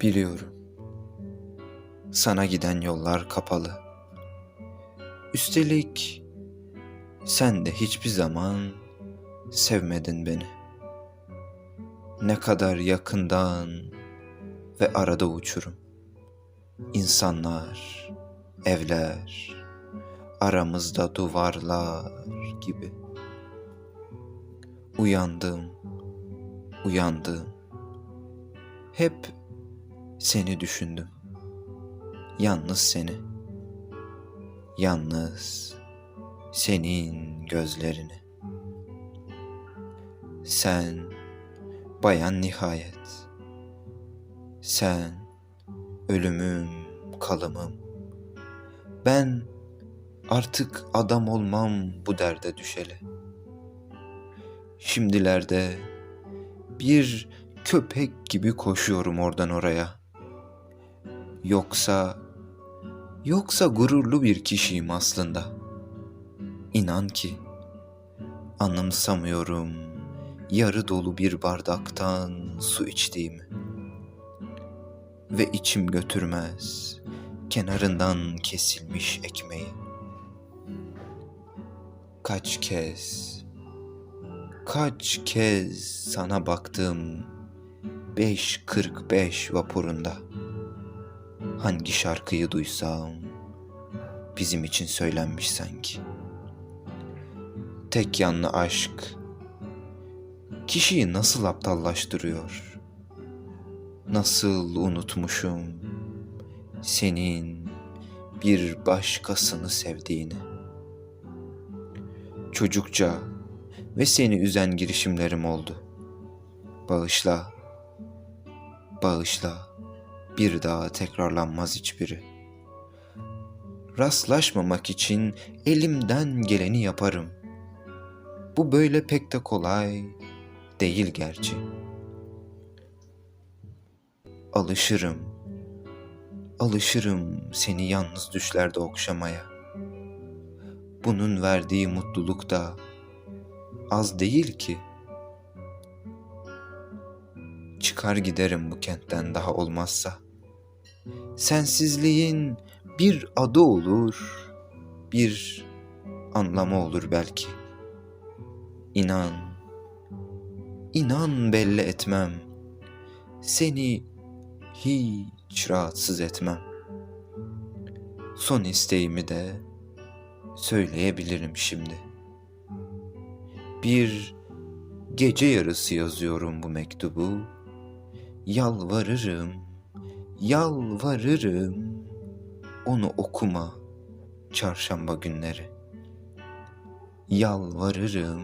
Biliyorum. Sana giden yollar kapalı. Üstelik sen de hiçbir zaman sevmedin beni. Ne kadar yakından ve arada uçurum. İnsanlar, evler, aramızda duvarlar gibi. Uyandım, uyandım. Hep seni düşündüm. Yalnız seni. Yalnız senin gözlerini. Sen bayan nihayet. Sen ölümüm, kalımım. Ben artık adam olmam bu derde düşeli. Şimdilerde bir köpek gibi koşuyorum oradan oraya. Yoksa yoksa gururlu bir kişiyim aslında. İnan ki anımsamıyorum yarı dolu bir bardaktan su içtiğimi. Ve içim götürmez kenarından kesilmiş ekmeği. Kaç kez kaç kez sana baktım 5.45 vapurunda. Hangi şarkıyı duysam bizim için söylenmiş sanki. Tek yanlı aşk kişiyi nasıl aptallaştırıyor? Nasıl unutmuşum senin bir başkasını sevdiğini. Çocukça ve seni üzen girişimlerim oldu. Bağışla, bağışla, bir daha tekrarlanmaz hiçbiri. Rastlaşmamak için elimden geleni yaparım. Bu böyle pek de kolay değil gerçi. Alışırım, alışırım seni yalnız düşlerde okşamaya. Bunun verdiği mutluluk da az değil ki. Çıkar giderim bu kentten daha olmazsa. Sensizliğin bir adı olur, bir anlamı olur belki. İnan, inan belli etmem. Seni hiç rahatsız etmem. Son isteğimi de söyleyebilirim şimdi. Bir gece yarısı yazıyorum bu mektubu. Yalvarırım, yalvarırım. Onu okuma çarşamba günleri. Yalvarırım.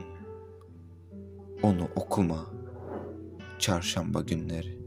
Onu okuma çarşamba günleri.